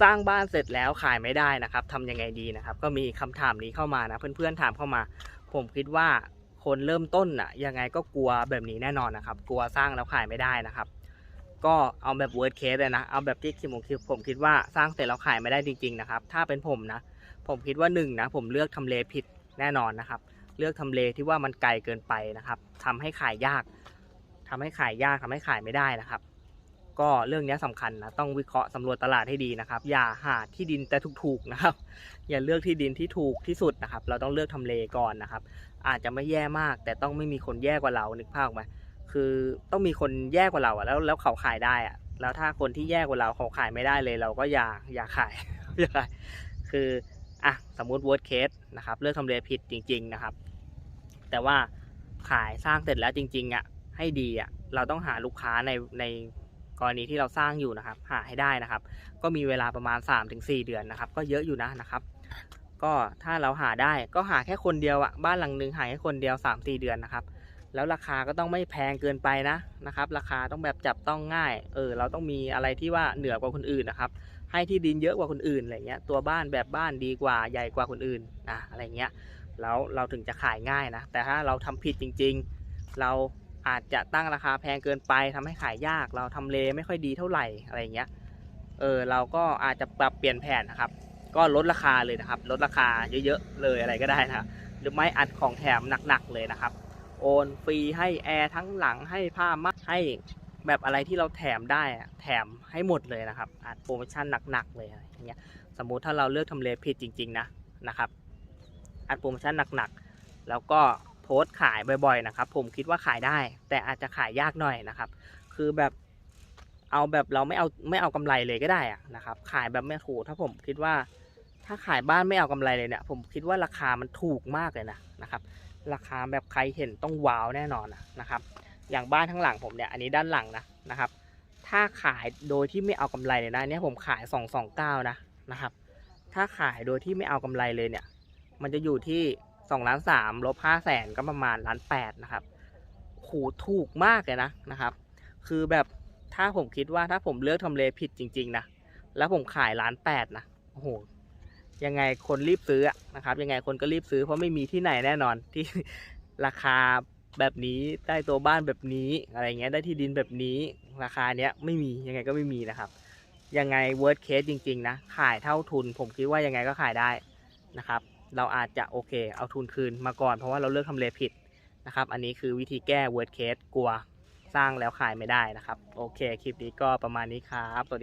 สร้างบ้านเสร็จแล้วขายไม่ได้นะครับทำยังไงดีนะครับ ก็มีคำถามนี้เข้ามานะเพื่อนๆถามเข้ามา ผมคิดว่าคนเริ่มต้นอะยังไงก็กลัวแบบนี้แน่นอนนะครับ กลัวสร้างแล้วขายไม่ได้นะครับ ก็เอาแบบ worst case เลยนะ เอาแบบที่คิมผมคิดผมคิดว่าสร้างเสร็จแล้วขายไม่ได้จริง ๆนะครับ ถ้าเป็นผมนะ ผมคิดว่าหนึ่งนะผมเลือกทำเลผิดแน่นอนนะครับ เลือกทำเลที่ว่ามันไกลเกินไปนะครับทำให้ขายยากทำให้ขายยากทำให้ขายไม่ได้นะครับ ก็เรื่องนี้สำคัญนะต้องวิเคราะห์สำรวจตลาดให้ดีนะครับ อย่าหาที่ดินแต่ถูกๆนะครับ อย่าเลือกที่ดินที่ถูกที่สุดนะครับ เราต้องเลือกทำเลก่อนนะครับ อาจจะไม่แย่มาก แต่ต้องไม่มีคนแย่กว่าเรานึกภาพไหมคือต้องมีคนแย่กว่าเราอะแล้วแล้วเขาขายได้อะแล้วถ้าคนที่แย่กว่าเราเขาขายไม่ได้เลย เราก็อย่าอย่าขายอย่าขายคืออะสมมุติ worst case นะครับเลือกทำเลผิดจริง ๆนะครับ แต่ว่าขายสร้างเสร็จแล้วจริงๆอะให้ดีอะเราต้องหาลูกค้าในใน กรณีที่เราสร้างอยู่นะครับ หาให้ได้นะครับ ก็มีเวลาประมาณ 3-4 เดือนนะครับ ก็เยอะอยู่นะนะครับ ก็ถ้าเราหาได้ก็หาแค่คนเดียวอะบ้านหลังหนึ่งหาแค่คนเดียว 3-4 เดือนนะครับแล้วราคาก็ต้องไม่แพงเกินไปนะนะครับ ราคาต้องแบบจับต้องง่าย เออ เราต้องมีอะไรที่ว่าเหนือกว่าคนอื่นนะครับ ให้ที่ดินเยอะกว่าคนอื่นอะไรเงี้ย ตัวบ้านแบบบ้านดีกว่าใหญ่กว่าคนอื่นนะอะไรเงี้ย แล้วเราถึงจะขายง่ายนะ แต่ถ้าเราทำผิดจริง ๆ เรา อาจจะตั้งราคาแพงเกินไปทำให้ขายยาก เราทำเลไม่ค่อยดีเท่าไหร่อะไรเงี้ย เออเราก็อาจจะปรับเปลี่ยนแผนนะครับ ก็ลดราคาเลยนะครับ ลดราคาเยอะๆเลยอะไรก็ได้นะครับหรือไม่อัดของแถมหนักๆเลยนะครับ โอนฟรีให้แอร์ทั้งหลังให้ผ้ามัดให้แบบอะไรที่เราแถมได้อะแถมให้หมดเลยนะครับอัดโปรโมชั่นหนักๆเลยอะไรอย่างเงี้ย สมมุติถ้าเราเลือกทำเลผิดจริงๆนะนะครับอัดโปรโมชั่นหนักๆ แล้วก็ โพสต์ขายบ่อยๆนะครับ ผมคิดว่าขายได้ แต่อาจจะขายยากหน่อยนะครับ คือแบบเอาแบบเราไม่เอาไม่เอากำไรเลยก็ได้อะนะครับ ขายแบบไม่ถูกถ้าผมคิดว่า ถ้าขายบ้านไม่เอากำไรเลยเนี่ย ผมคิดว่าราคามันถูกมากเลยนะนะครับ ราคาแบบใครเห็นต้องว้าวแน่นอนนะครับ อย่างบ้านทั้งหลังผมเนี่ยอันนี้ด้านหลังนะนะครับ ถ้าขายโดยที่ไม่เอากำไรเลยนะเนี่ยผมขาย2 2 9นะนะครับ ถ้าขายโดยที่ไม่เอากำไรเลยเนี่ย มันจะอยู่ที่ 2ล้าน3ลบ5แสนก็ประมาณล้าน8นะครับโหถูกมากเลยนะนะครับ คือแบบถ้าผมคิดว่าถ้าผมเลือกทำเลผิดจริง ๆ นะ แล้วผมขายล้าน8นะโอ้โหยังไงคนรีบซื้อนะครับยังไงคนก็รีบซื้อเพราะไม่มีที่ไหนแน่นอนที่ราคาแบบนี้ได้ตัวบ้านแบบนี้อะไรเงี้ยได้ที่ดินแบบนี้ราคาเนี้ยไม่มียังไงก็ไม่มีนะครับ ยังไง worst case จริง ๆ นะ ขายเท่าทุน ผมคิดว่ายังไงก็ขายได้นะครับ เราอาจจะโอเค เอาทุนคืนมาก่อนเพราะว่าเราเลือกทำเลผิดนะครับ อันนี้คือวิธีแก้ worst case กลัวสร้างแล้วขายไม่ได้นะครับ โอเค คลิปนี้ก็ประมาณนี้ครับ สวัสดีครับ